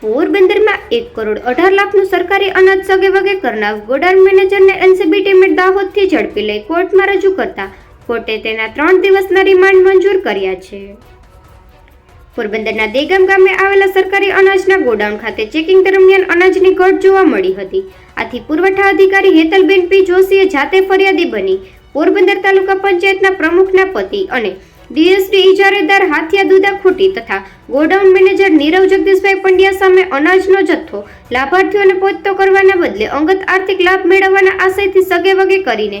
પોરબંદરમાં એક કરોડ અઢાર લાખનું સરકારી અનાજ સગે વગે કરનાર ગોડાઉન મેનેજરને એનસીબી ટીમે દાહોદથી ઝડપી લઈ કોર્ટમાં રજૂ કરતા કોર્ટે તેના ત્રણ દિવસના રિમાન્ડ મંજૂર કર્યા છે. પોરબંદરના દેગામ ગામે આવેલા સરકારી અનાજના ગોડાઉન ખાતે ચેકિંગ દરમિયાન અનાજની ઘટ જોવા મળી હતી. આથી પુરવઠા અધિકારી હેતલબેન પી જોશીએ જાતે ફરિયાદી બની પોરબંદર તાલુકા પંચાયતના પ્રમુખના પતિ અને ડીએસડી ઇજારેદાર હાથિયા દુદા ખોટી તથા ગોડાઉન મેનેજર નીરવ જગદીશભાઈ પંડ્યા સામે અનાજનો જથ્થો, લાભાર્થીઓને પહોંચતો કરવાના બદલે અંગત આર્થિક લાભ મેળવવાના આશયથી સગે વગે કરીને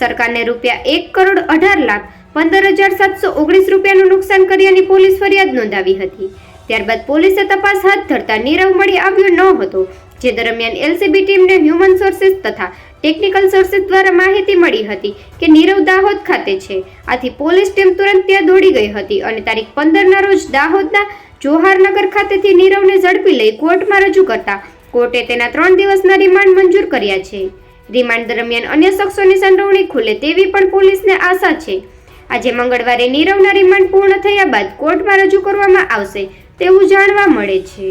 સરકારને રૂપિયા એક કરોડ અઢાર લાખ પંદર હજાર સાતસો ઓગણીસ રૂપિયાનું નુકસાન કર્યાની પોલીસ ફરિયાદ નોંધાવી હતી. ત્યારબાદ પોલીસે તપાસ હાથ ધરતા નીરવ મળી આવ્યો ન હતો. જે દરમિયાન એલસીબી ટીમને હ્યુમન સોર્સિસ તથા ટેકનિકલ સોર્સિસ દ્વારા માહિતી મળી હતી કે નીરવ દાહોદ ખાતે છે. આથી પોલીસ ટીમ તુરંત ત્યાં દોડી ગઈ હતી અને તારીખ પંદરના રોજ દાહોદના જોહારનગર ખાતેથી નીરવને ઝડપી લઈ કોર્ટમાં રજૂ કરતા કોર્ટે તેના ત્રણ દિવસના રિમાન્ડ મંજૂર કર્યા છે. રિમાન્ડ દરમિયાન અન્ય શખ્સોની સંડોવણી ખુલે તેવી પણ પોલીસને આશા છે. આજે મંગળવારે નીરવના રિમાન્ડ પૂર્ણ થયા બાદ કોર્ટમાં રજૂ કરવામાં આવશે તેવું જાણવા મળે છે.